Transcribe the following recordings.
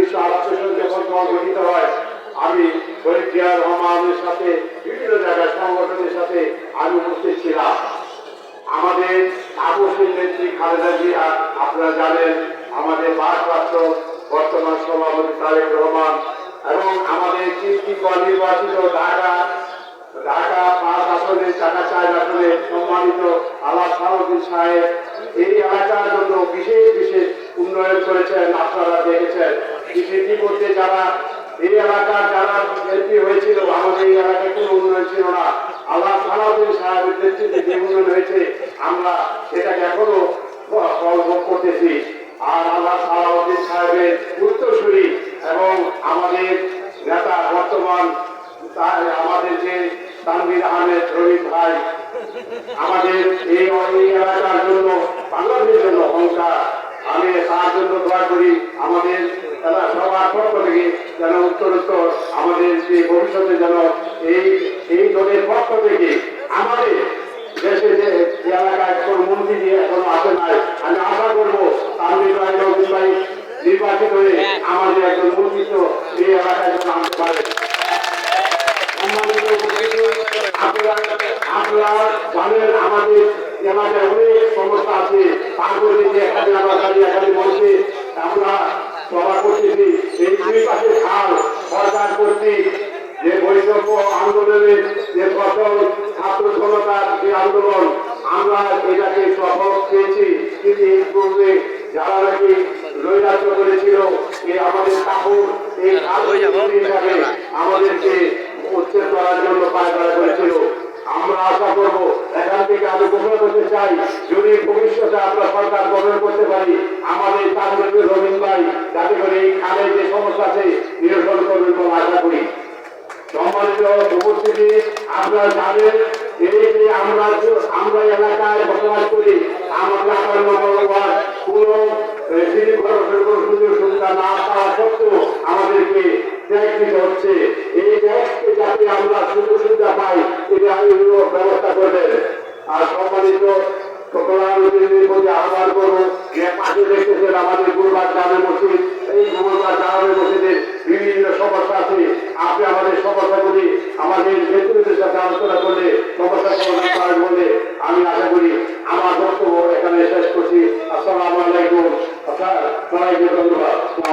উনিশশো আটাত্তর সালে যখন দল গঠিত হয়, আমি শহীদ জিয়া রহমানের সাথে, বিভিন্ন জায়গায় সংগঠনের সাথে আমি উপস্থিত ছিলাম। আমাদের তাপসীর নেত্রী খালেদা জিয়া, আপনারা জানেন, আমাদের ভারপ্রাপ্ত বর্তমান সভাপতি তারেক রহমান এবং আমাদের তিনটি নির্বাচিত ঢাকা ঢাকা পাঁচ আসনে টাকা চার আসনে সম্মানিত আল্লাহ সালুদ্দিন সাহেব। এই এলাকার জন্য বিশেষ বিশেষ উন্নয়ন করেছেন, আপনারা দেখেছেন। ইতিমধ্যে যারা এই এলাকার যারা এমপি হয়েছিল, আমাদের এই এলাকায় কোনো উন্নয়ন ছিল না। আল্লাহ সালাউদ্দিন সাহেবের নেতৃত্বে যে উন্নয়ন হয়েছে, আমরা এটাকে এখনও ভোগ করতেছি। আর আল্লাহ সালাউদ্দিন সাহেবের উত্তরসূরি এবং আমাদের নেতা বর্তমান আমাদের যে তানভীর আহমেদ রবিন ভাই, আমাদের এই এলাকার জন্য, বাংলাদেশের জন্য অহংকার আমি তার জন্য দোয়া করি, আমাদের তারা সবার পক্ষ থেকে যেন উত্তরোত্তর আমাদের যে ভবিষ্যতে যেন এই এই দলের পক্ষ থেকে আমাদের দেশে যে এলাকায় কোনো মন্ত্রী দিয়ে এখনও আসে নাই নির্বাচিত হয়ে আমাদের একজন মন্ত্রিত্ব এই এলাকায় যেন আনতে পারে সম্মানিত উপস্থিতি, আপনারা আপনারা জানেন আমাদের এলাকায় অনেক সমস্যা আছে তারপরে যে এখানে আমরা দাঁড়িয়ে এখানে মঞ্চে আমরা সভা করতেছি এই দুই পাশে খাল সরকার কর্তৃক যে বৈষম্য আন্দোলনের যে সফল ছাত্র জনতার যে আন্দোলন আমরা এটাকে সফল পেয়েছি। কিন্তু এই পূর্বে যারা নাকি নৈরাজ্য করেছিল এই আমাদের কাপড় এই হিসাবে আমাদেরকে উচ্ছেদ করার জন্য পায়তারা করেছিল। আমরা আশা করব এখান থেকে আমি ঘোষণা করতে চাই যদি ভবিষ্যতে আমরা সরকার গঠন করতে পারি আমাদের চাকরি রবীন ভাই যাতে করে এই খালে যে সমস্যা আছে নিরসন করবেন বলে আশা করি। সম্মানিত উপস্থিতি, আপনারা জানেন, এই যে আমরা আমরা এলাকায় বসবাস করি নম্বর কোনো সুযোগ সুবিধা না পাওয়া সত্ত্বেও আমাদেরকে ট্যাক্স হচ্ছে। এই ট্যাক্সকে আমরা সুযোগ সুবিধা পাই এটা ব্যবস্থা করবেন। আর সম্মানিত প্রতি আহ্বান করব যে পাশে দেখতেছেন আমাদের গুরুবার জামে মসজিদ।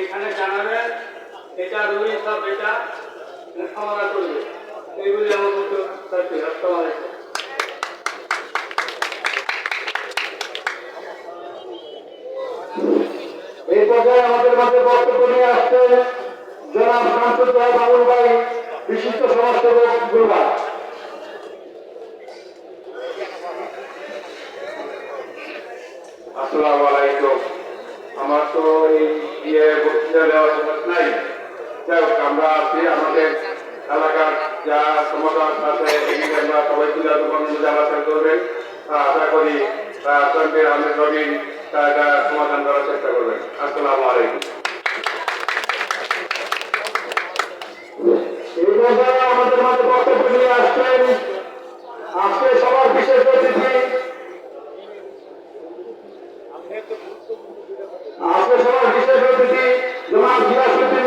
এখানে জানাবেন এটা রুই সব এটা সমাধান করবে। এইগুলি আমার আসসালামাইকুম এই পর্যায়ে আমাদের মাঝে বক্তব্য নিয়ে আসছেন জনাব শামসুদ বাবুল ভাই বিশিষ্ট সমাজসেবক গুরুবার। আসসালামু আলাইকুম। আমার তো এই বিয়ে বক্তৃতা দেওয়ার নাই। যাই হোক, আমরা আছি আমাদের এলাকার যা সমাধান আছে আমরা সবাই তুলে আলোচনা করবেন আশা করি সন্ধ্যের আহমেদ রবিন, তার সমাধান করার চেষ্টা করবেন। আসসালামু আলাইকুম এই পর্যায়ে আমাদের মাঝে বক্তব্য নিয়ে আসছেন আজকে সবার বিশেষ অতিথি আজকে সবার বিশেষ অতিথি জনাব গিয়াসুদ্দিন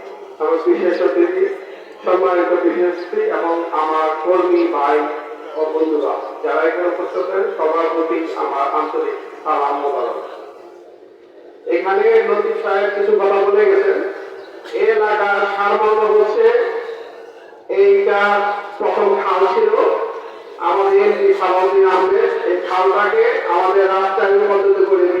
বিশেষ অতিথি সম্মানিত এবং আমার কর্মী ভাই ও বন্ধুরা, যারা এখানে উপস্থিত সবার প্রতি আমার আন্তরিক সালাম মোবারক। এখানে সাহেব কিছু কথা বলে গেছেন। এলাকার হচ্ছে, এইটা প্রথম খাল ছিল। আমাদের সালাউদ্দিন আহমেদ এই খালটাকে আমাদের রূপান্তরিত করে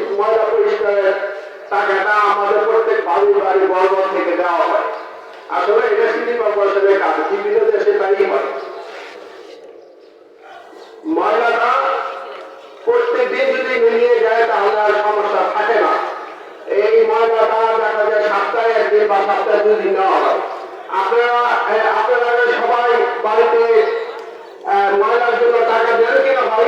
ময়লা পরিষ্কারের টাকাটা আমাদের প্রত্যেক বাড়ি বাড়ি বর্বর থেকে দেওয়া হয়। আসলে এটা সিটি কর্পোরেশনের কাজ বিভিন্ন দেশে তাই হয়। ময়লাটা প্রত্যেকদিন যদি মিলিয়ে যায় তাহলে আর সমস্যা থাকে না। এই ময়লাটা দেখা যায় সপ্তাহে একদিন বা সপ্তাহে দুদিন নেওয়া হয়। আপনারা আপনারা সবাই বাড়িতে ময়লার জন্য টাকা দেন কিনা ভাই?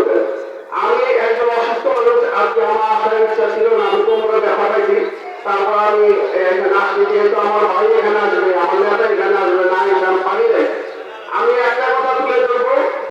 আসার ইচ্ছা ছিল না আমি তোমরা ব্যাপার তারপর আমি এখানে আসছি, যেহেতু আমার ভাই এখানে আসবে, আমার নেতা এখানে আসবে, না, এখানে পারি